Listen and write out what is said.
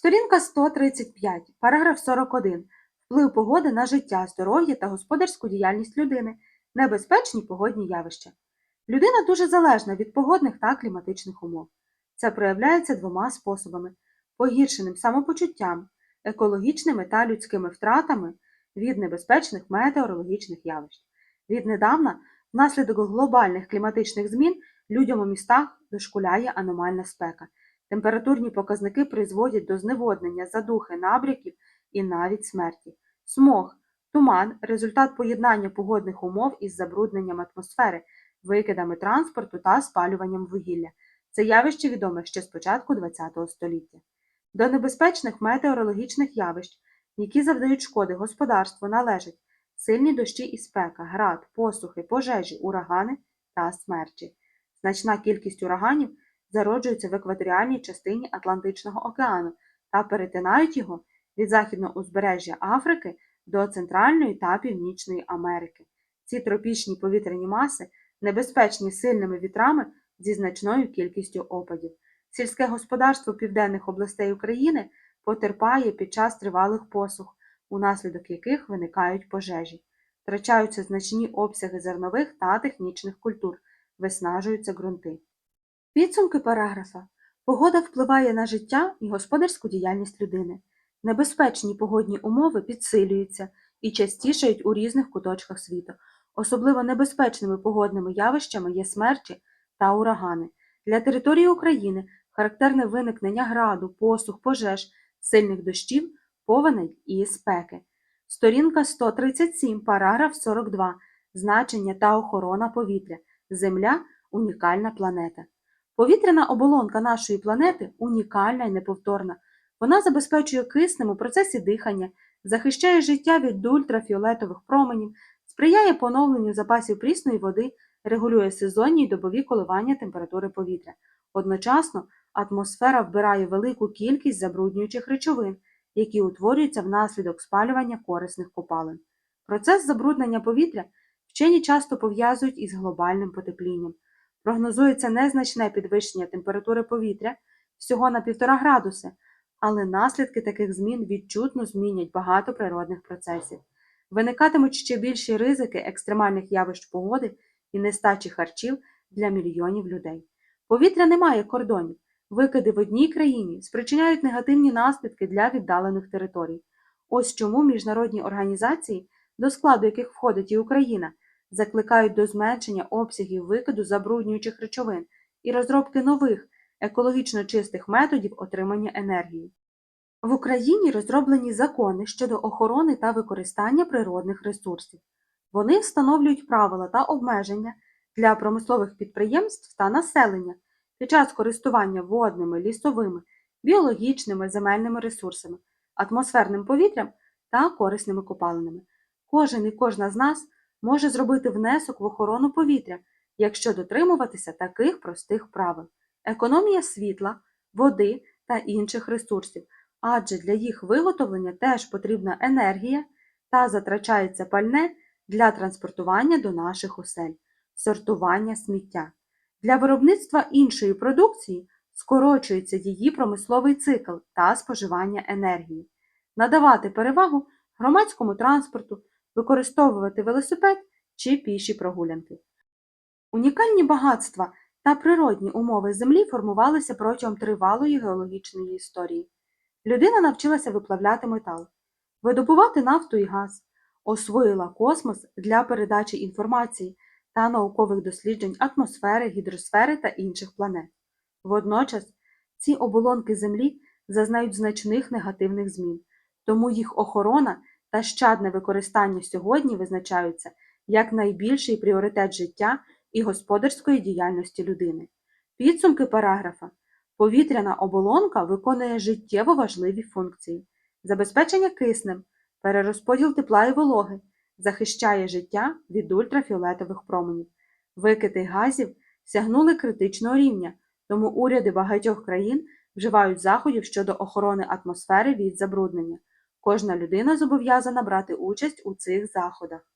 Сторінка 135, параграф 41. Вплив погоди на життя, здоров'я та господарську діяльність людини. Небезпечні погодні явища. Людина дуже залежна від погодних та кліматичних умов. Це проявляється двома способами: погіршеним самопочуттям, екологічними та людськими втратами від небезпечних метеорологічних явищ. Віднедавна, внаслідок глобальних кліматичних змін, людям у містах дошкуляє аномальна спека. Температурні показники призводять до зневоднення, задухи, набряків і навіть смерті. Смог, туман результат поєднання погодних умов із забрудненням атмосфери, викидами транспорту та спалюванням вугілля. Це явище відоме ще з початку ХХ століття. До небезпечних метеорологічних явищ, які завдають шкоди господарству, належать сильні дощі і спека, град, посухи, пожежі, урагани та смерчі. Значна кількість ураганів зароджуються в екваторіальній частині Атлантичного океану та перетинають його від західного узбережжя Африки до Центральної та Північної Америки. Ці тропічні повітряні маси небезпечні сильними вітрами зі значною кількістю опадів. Сільське господарство південних областей України потерпає під час тривалих посух, унаслідок яких виникають пожежі. Втрачаються значні обсяги зернових та технічних культур, виснажуються ґрунти. Підсумки параграфа. Погода впливає на життя і господарську діяльність людини. Небезпечні погодні умови підсилюються і частішають у різних куточках світу. Особливо небезпечними погодними явищами є смерчі та урагани. Для території України характерне виникнення граду, посух, пожеж, сильних дощів, повеней і спеки. Сторінка 137, параграф 42. Значення та охорона повітря. Земля унікальна планета. Повітряна оболонка нашої планети унікальна і неповторна. Вона забезпечує киснем у процесі дихання, захищає життя від ультрафіолетових променів, сприяє поновленню запасів прісної води, регулює сезонні й добові коливання температури повітря. Одночасно атмосфера вбирає велику кількість забруднюючих речовин, які утворюються внаслідок спалювання корисних копалин. Процес забруднення повітря вчені часто пов'язують із глобальним потеплінням. Прогнозується незначне підвищення температури повітря всього на 1,5 градуси, але наслідки таких змін відчутно змінять багато природних процесів. Виникатимуть ще більші ризики екстремальних явищ погоди і нестачі харчів для мільйонів людей. Повітря не має кордонів. Викиди в одній країні спричиняють негативні наслідки для віддалених територій. Ось чому міжнародні організації, до складу яких входить і Україна, закликають до зменшення обсягів викиду забруднюючих речовин і розробки нових, екологічно чистих методів отримання енергії. В Україні розроблені закони щодо охорони та використання природних ресурсів. Вони встановлюють правила та обмеження для промислових підприємств та населення під час користування водними, лісовими, біологічними земельними ресурсами, атмосферним повітрям та корисними копалинами. Кожен і кожна з нас може зробити внесок в охорону повітря, якщо дотримуватися таких простих правил: економія світла, води та інших ресурсів, адже для їх виготовлення теж потрібна енергія та затрачається пальне для транспортування до наших осель, сортування сміття. Для виробництва іншої продукції скорочується її промисловий цикл та споживання енергії, надавати перевагу громадському транспорту, використовувати велосипед чи піші прогулянки. Унікальні багатства та природні умови Землі формувалися протягом тривалої геологічної історії. Людина навчилася виплавляти метал, видобувати нафту і газ, освоїла космос для передачі інформації та наукових досліджень атмосфери, гідросфери та інших планет. Водночас ці оболонки Землі зазнають значних негативних змін, тому їх охорона та щадне використання сьогодні визначаються як найбільший пріоритет життя і господарської діяльності людини. Підсумки параграфа. Повітряна оболонка виконує життєво важливі функції: забезпечення киснем, перерозподіл тепла і вологи, захищає життя від ультрафіолетових променів. Викиди газів сягнули критичного рівня, тому уряди багатьох країн вживають заходів щодо охорони атмосфери від забруднення. Кожна людина зобов'язана брати участь у цих заходах.